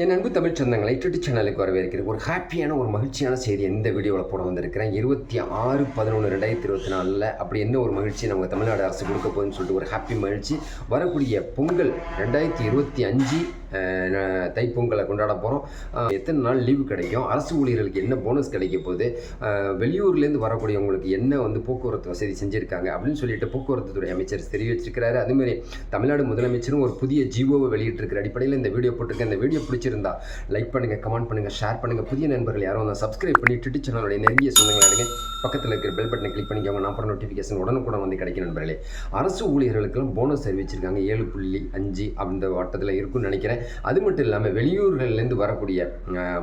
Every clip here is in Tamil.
என் அன்பு தமிழ் சொந்தங்களை ட்விட்டர் சேனலுக்கு வரவேற்கிறேன். ஒரு ஹாப்பியான ஒரு மகிழ்ச்சியான செய்தி எந்த வீடியோவில் போட வந்திருக்கிறேன்? இருபத்தி ஆறு பதினொன்று ரெண்டாயிரத்தி இருபத்தி நாலில் அப்படி என்ன ஒரு மகிழ்ச்சி நம்ம தமிழ்நாடு அரசு கொடுக்க போகுதுன்னு சொல்லிட்டு ஒரு ஹாப்பி மகிழ்ச்சி. வரக்கூடிய பொங்கல் ரெண்டாயிரத்தி இருபத்தி அஞ்சு தைப்பொங்கலை கொண்டாட போகிறோம் எத்தனை நாள் லீவு கிடைக்கும்? அரசு ஊழியர்களுக்கு என்ன போனஸ் கிடைக்க போகுது? வெளியூர்லேருந்து வரக்கூடியவங்களுக்கு என்ன வந்து போக்குவரத்து வசதி செஞ்சுருக்காங்க? அப்படின்னு சொல்லிட்டு போக்குவரத்து துறை அமைச்சர் தெரிவிச்சிருக்கிறாரு. அதேமாதிரி தமிழ்நாடு முதலமைச்சரும் ஒரு புதிய ஜிஓவை வெளியிட்டிருக்கிற அடிப்படையில் இந்த வீடியோ போட்டிருக்கேன். இந்த வீடியோ பிடிச்சிருந்தா லைக் பண்ணுங்கள் கமெண்ட் பண்ணுங்கள் ஷேர் பண்ணுங்கள் புதிய நண்பர்கள் யாரும் வந்து சப்ஸ்கிரைப் பண்ணி ட்விட்டர் சேனலுடைய நெருங்கிய சொந்தங்கள் பக்கத்தில் இருக்கிற பெல் பட்டனை கிளிக் பண்ணிக்கோங்க. நான் போகிற நோட்டிஃபிகேஷன் உடனுக்குடன் வந்து கிடைக்கும் நண்பர்களே. அரசு ஊழியர்களுக்கெல்லாம் போனஸ் அறிவிச்சிருக்காங்க ஏழு புள்ளி அஞ்சு அந்த வட்டத்தில் இருக்கும்னு நினைக்கிறேன். அது மட்டும் இல்லாமல் வெளியூர்கள்லேருந்து வரக்கூடிய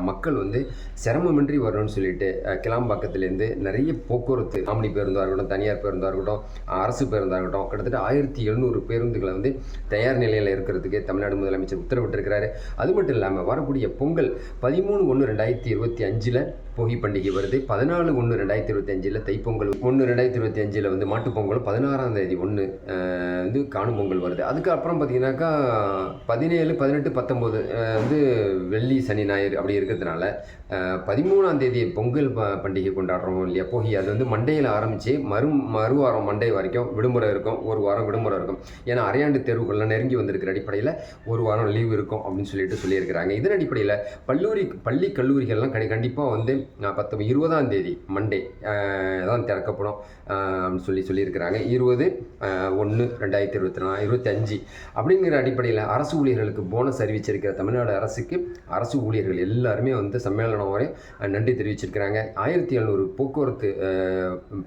மக்கள் வந்து சிரமமின்றி வரணும்னு சொல்லிட்டு கிளாம்பாக்கத்துலேருந்து நிறைய போக்குவரத்து காமெடி பேருந்தாக இருக்கட்டும் தனியார் பேருந்தாக இருக்கட்டும் அரசு பேருந்தாக இருக்கட்டும் கிட்டத்தட்ட ஆயிரத்தி எழுநூறு பேருந்துகளை வந்து தயார் நிலையில் இருக்கிறதுக்கு தமிழ்நாடு முதலமைச்சர் உத்தரவிட்டிருக்கிறாரு. அது மட்டும் இல்லாமல் வரக்கூடிய பொங்கல் பதிமூணு ஒன்று ரெண்டாயிரத்தி இருபத்தி அஞ்சில் போகி பண்டிகை வருது. பதினாலு ஒன்று ரெண்டாயிரத்தி இருபத்தி அஞ்சில் தைப்பொங்கல் ஒன்று ரெண்டாயிரத்தி இருபத்தி அஞ்சில் வந்து மாட்டுப்பொங்கல் பதினாறாம் தேதி ஒன்று வந்து காணும் பொங்கல் வருது. அதுக்கப்புறம் பார்த்தீங்கன்னாக்கா பதினேழு பதினெட்டு பத்தொம்போது வந்து வெள்ளி சனி ஞாயிறு அப்படி இருக்கிறதுனால பதிமூணாம் தேதி பொங்கல் ப- பண்டிகை கொண்டாடுறோம் இல்லையா? போகி அது வந்து மண்டையில் ஆரம்பித்து மறு மறு வாரம் மண்டே வரைக்கும் விடுமுறை இருக்கும் ஒரு வாரம் விடுமுறை இருக்கும். ஏன்னா அரையாண்டு தேர்வுகள்லாம் நெருங்கி வந்திருக்கிற அடிப்படையில் ஒரு வாரம் லீவ் இருக்கும் அப்படின்னு சொல்லிட்டு சொல்லியிருக்கிறாங்க. இதன் அடிப்படையில் பல்லூரி பள்ளி கல்லூரிகள்லாம் கண்டி கண்டிப்பாக வந்து பத்து இருபதாம் தேதி மண்டே தான் திறக்கப்படும் அப்படின்னு சொல்லி சொல்லியிருக்கிறாங்க. இருபது ஒன்று ரெண்டாயிரத்தி இருபத்தி நாலு இருபத்தஞ்சு அப்படிங்கிற அடிப்படையில் அரசு ஊழியர்களுக்கு போனஸ் அறிவிச்சிருக்கிற தமிழ்நாடு அரசுக்கு அரசு ஊழியர்கள் எல்லாருமே வந்து சம்மேளனம் வரை நன்றி தெரிவிச்சிருக்கிறாங்க. ஆயிரத்தி எழுநூறு போக்குவரத்து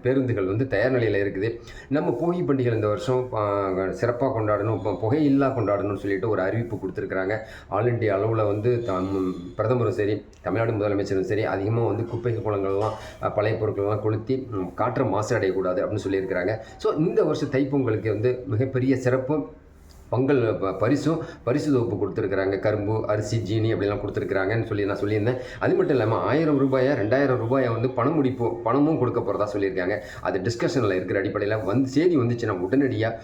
பேருந்துகள் வந்து தயார் நிலையில் இருக்குது. நம்ம போகி பண்டிகை இந்த வருஷம் சிறப்பாக கொண்டாடணும் இப்போ புகையில்லா கொண்டாடணும்னு சொல்லிட்டு ஒரு அறிவிப்பு கொடுத்துருக்குறாங்க. ஆல் இண்டியா அளவில் வந்து தம் பிரதமரும் சரி தமிழ்நாடு முதலமைச்சரும் சரி அதிகமாக வந்து குப்பை குளங்கள்லாம் பழைய பொருட்கள்லாம் கொளுத்தி காற்று காற்றை மாசு அடையக்கூடாது அப்படின்னு சொல்லியிருக்கிறாங்க. ஸோ இந்த வருஷம் தைப்பொங்கலுக்கு வந்து மிகப்பெரிய சிறப்பு பொங்கல் ப- பரிசும் பரிசு தொகுப்பு கொடுத்துருக்குறாங்க. கரும்பு அரிசி ஜீனி அப்படிலாம் கொடுத்துருக்குறாங்கன்னு சொல்லி நான் சொல்லியிருந்தேன். அது மட்டும் இல்லாமல் ஆயிரம் ரூபாயை ரெண்டாயிரம் ரூபாயை வந்து பணம் முடிப்பு பணமும் கொடுக்க போகிறதா சொல்லியிருக்காங்க. அது டிஸ்கஷனில் இருக்கிற அடிப்படையில் வந்து செய்தி வந்துச்சுன்னா உடனடியாக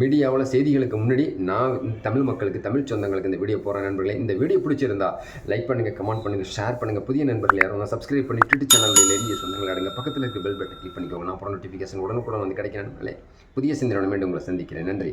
மீடியாவில் செய்திகளுக்கு முன்னாடி நான் தமிழ் மக்களுக்கு தமிழ் சொந்தங்களுக்கு இந்த வீடியோ போகிற நண்பர்களே. இந்த வீடியோ பிடிச்சிருந்தா லைக் பண்ணுங்கள் கமெண்ட் பண்ணுங்கள் ஷேர் பண்ணுங்கள் புதிய நண்பர்கள் யாரும் சப்ஸ்கிரைப் பண்ணி ட்விட்டர் சேனலில் நெருங்கிய சொந்தங்களை அடங்க. பக்கத்தில் இருக்க பெல் பட்டன் கிளிக் பண்ணிக்கோங்க. நான் அப்புறம் நோட்டிஃபிகேஷன் உடனுக்குடன் வந்து கிடைக்கிறேன் புதிய சிந்தனை மீண்டும் உங்களை சந்திக்கிறேன். நன்றி.